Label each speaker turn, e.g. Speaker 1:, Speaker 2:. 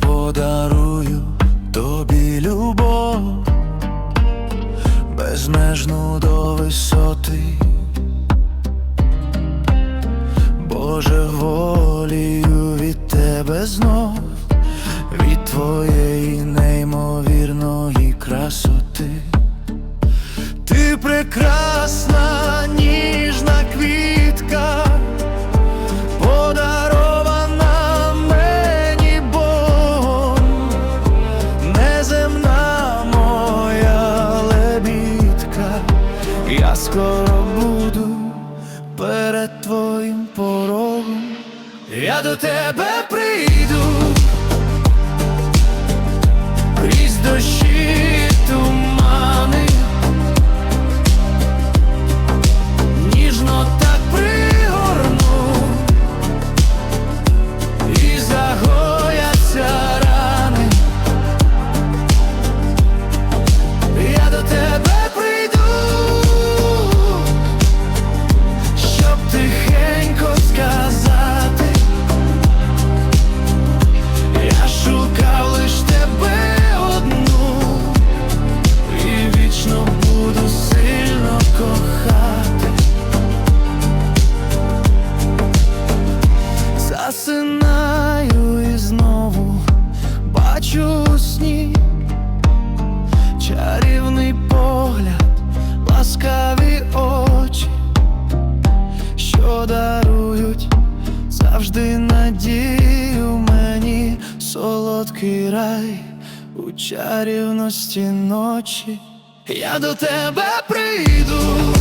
Speaker 1: подарую тобі любов, безмежну до висоти, Боже, волію від тебе знов, від твоєї неймовірної красоти. Ти прекрасна, я скоро буду перед твоїм порогом, я до тебе прийду. Бачу сні чарівний погляд, ласкаві очі, що дарують завжди надію мені солодкий рай у чарівності ночі. Я до тебе прийду.